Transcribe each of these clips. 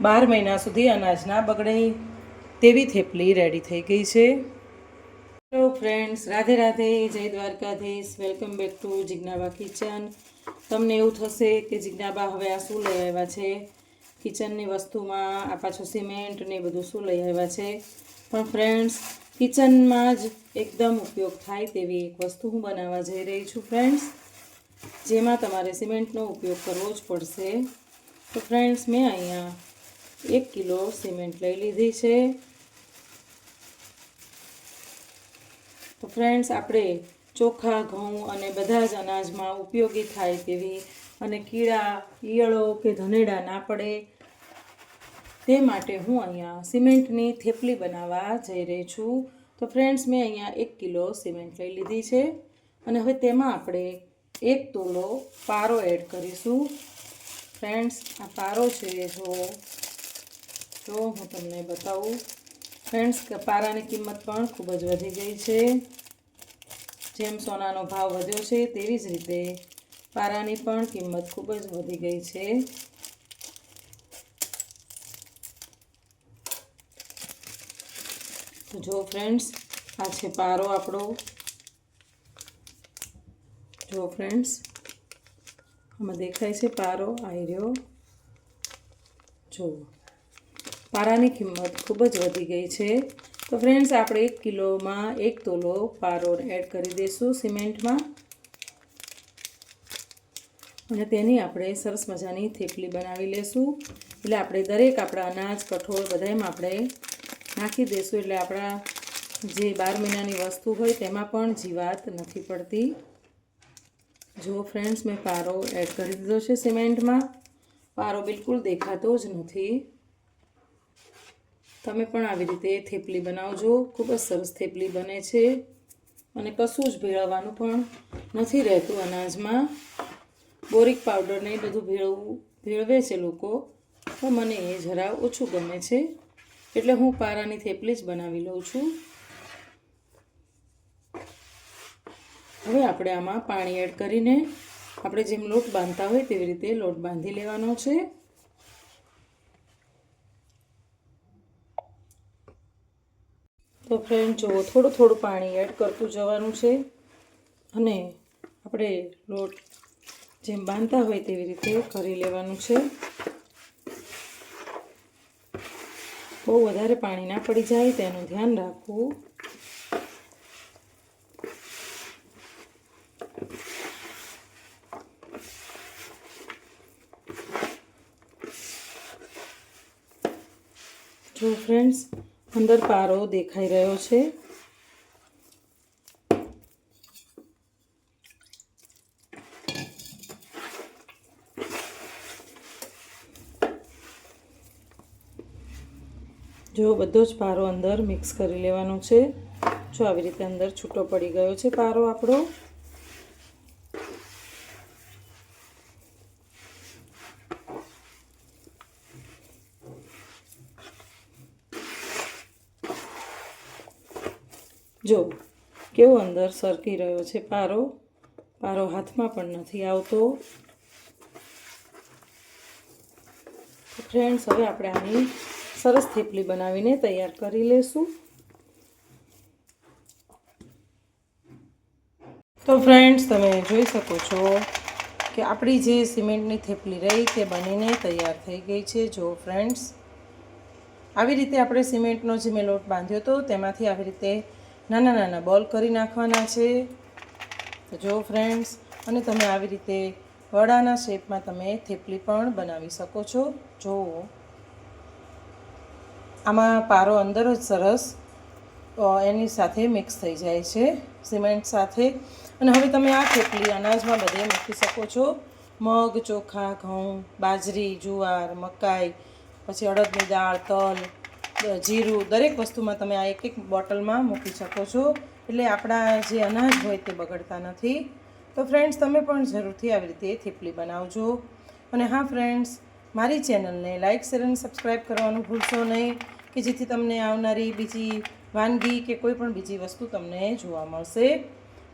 બાર મહિના સુધી અનાજ ના બગડે તેવી થેપલી રેડી થઈ ગઈ છે. હેલો ફ્રેન્ડ્સ રાધે રાધે, જય Dwarkadhish welcome back to Jignaba kitchen તમને એવું થશે કે જિજ્ઞાબા હવે આ શું લઈ આવ્યા છે? કિચનની વસ્તુમાં આ પાછું સિમેન્ટ ને બધું શું લઈ આવ્યા છે? પણ ફ્રેન્ડ્સ કિચનમાં જ એકદમ ઉપયોગ થાય તેવી એક વસ્તુ હું બનાવવા જઈ રહી છું ફ્રેન્ડ્સ જેમાં તમારે સિમેન્ટનો ઉપયોગ કરવો જ પડશે. તો ફ્રેન્ડ્સ મેં અહીંયા એક કિલો સિમેન્ટ લઈ લીધી છે. તો ફ્રેન્ડ્સ આપણે ચોખા, ઘઉં અને બધા જ અનાજમાં ઉપયોગી થાય તેવી અને કીડા, ઈયળો કે ધનેડા ના પડે તે માટે હું અહીંયા સિમેન્ટની થેપલી બનાવવા જઈ રહી છું. તો ફ્રેન્ડ્સ મેં અહીંયા એક કિલો સિમેન્ટ લઈ લીધી છે અને હવે તેમાં આપણે એક તોલો પારો એડ કરીશું. ફ્રેન્ડ્સ આ પારો છે જો જો હું તમને બતાવું. ફ્રેન્ડ્સ પારાની કિંમત પણ ખૂબ જ વધી ગઈ છે. જેમ સોનાનો ભાવ વધ્યો છે, તેવી જ રીતે પારાની પણ કિંમત ખૂબ જ વધી ગઈ છે. તો જો ફ્રેન્ડ્સ, આ છે પારો આપણો. જો ફ્રેન્ડ્સ, આમાં દેખાય છે પારો આવી રહ્યો. જો પારાની કિંમત ખૂબ જ વધી ગઈ છે. તો ફ્રેન્ડ્સ, આપણે એક કિલોમાં એક તોલો પારો એડ કરી દઈશું સિમેન્ટમાં. અને તેની આપણે સરસ મજાની થેપલી બનાવી લેશું. એટલે આપણે દરેક આપણા અનાજ, કઠોળ બધામાં આપણે નાખી દઈશું. એટલે આપણા જે બાર મહિનાની વસ્તુ હોય તેમાં પણ જીવાત નથી પડતી. જો ફ્રેન્ડ્સ, મેં પારો એડ કરી દીધો છે સિમેન્ટમાં. પારો બિલકુલ દેખાતો જ નથી. તમે પણ આવી રીતે થેપલી બનાવજો. ખૂબ જ સરસ થેપલી બને છે અને કશું જ ભેળવવાનું પણ નથી રહેતું અનાજમાં. બોરિક પાવડરને બધું ભેળવું, ભેળવે છે લોકો, તો મને એ જરા ઓછું ગમે છે. એટલે હું પારાની થેપલી જ બનાવી લઉં છું. હવે આપણે આમાં પાણી એડ કરીને આપણે જેમ લોટ બાંધતા હોય તેવી રીતે લોટ બાંધી લેવાનો છે. તો ફ્રેન્ડ જુઓ, થોડું થોડું પાણી એડ કરતું જવાનું છે. અને આપણે લોટ જેમ બાંધતા હોય તેવી રીતે કરી લેવાનું છે. બહુ વધારે પાણી ના પડી જાય, તેનું ધ્યાન રાખવું. જો ફ્રેન્ડ્સ અંદર પારો દેખાઈ રહ્યો છે. જો બધો જ પારો અંદર મિક્સ કરી લેવાનો છે. જો આવી રીતે અંદર છૂટો પડી ગયો છે પારો આપણો. જો, કેવો અંદર સરકી રહ્યો છે? પારો પારો હાથમાં પણ નથી આવતો. ફ્રેન્ડ્સ હવે આપણે આની સરસ થેપલી બનાવીને તૈયાર કરી લેશું. તો ફ્રેન્ડ્સ તમે જોઈ શકો છો કે આપણી જે સિમેન્ટની થેપલી રહી તે બનીને તૈયાર થઈ ગઈ છે. જો ફ્રેન્ડ્સ આવી રીતે આપણે સિમેન્ટનો જે મેં લોટ બાંધ્યો હતો તેમાંથી આવી રીતે નાના નાના બોલ કરી નાખવાના છે. તો જો ફ્રેન્ડ્સ અને તમે આવી રીતે વડાના શેપમાં તમે થેપલી પણ બનાવી શકો છો. જુઓ આમાં પારો અંદર જ સરસ એની સાથે મિક્સ થઈ જાય છે, સિમેન્ટ સાથે. અને હવે તમે આ થેપલી અનાજમાં બધે મૂકી શકો છો. મગ, ચોખા, ઘઉં, બાજરી, જુવાર, મકાઈ, પછી અડદની દાળ, તલ જીરું દરેક વસ્તુમાં તમે આ એક એક બોટલમાં મૂકી શકો છો. એટલે આપણા જે અનાજ હોય તે બગડતા નથી. તો ફ્રેન્ડ્સ તમે પણ જરૂરથી આવી રીતે થેપલી બનાવજો. અને હા ફ્રેન્ડ્સ મારી ચેનલને લાઇક શેર અને સબસ્ક્રાઈબ કરવાનું ભૂલશો નહીં, કે જેથી તમને આવનારી બીજી વાનગી કે કોઈ પણ બીજી વસ્તુ તમને જોવા મળશે.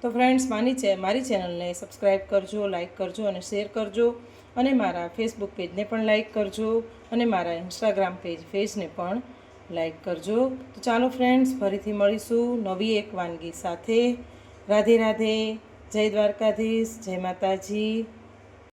તો ફ્રેન્ડ્સ માની ચે, મારી ચેનલને સબસ્ક્રાઈબ કરજો લાઇક કરજો અને શેર કરજો. અને મારા ફેસબુક પેજને પણ લાઇક કરજો. અને મારા ઇન્સ્ટાગ્રામ પેજ ફેજને પણ લાઈક કરજો. તો ચાલો ફ્રેન્ડ્સ, ફરીથી મળીશું નવી એક વાનગી સાથે. રાધે રાધે. જય દ્વારકાધીશ. જય માતાજી.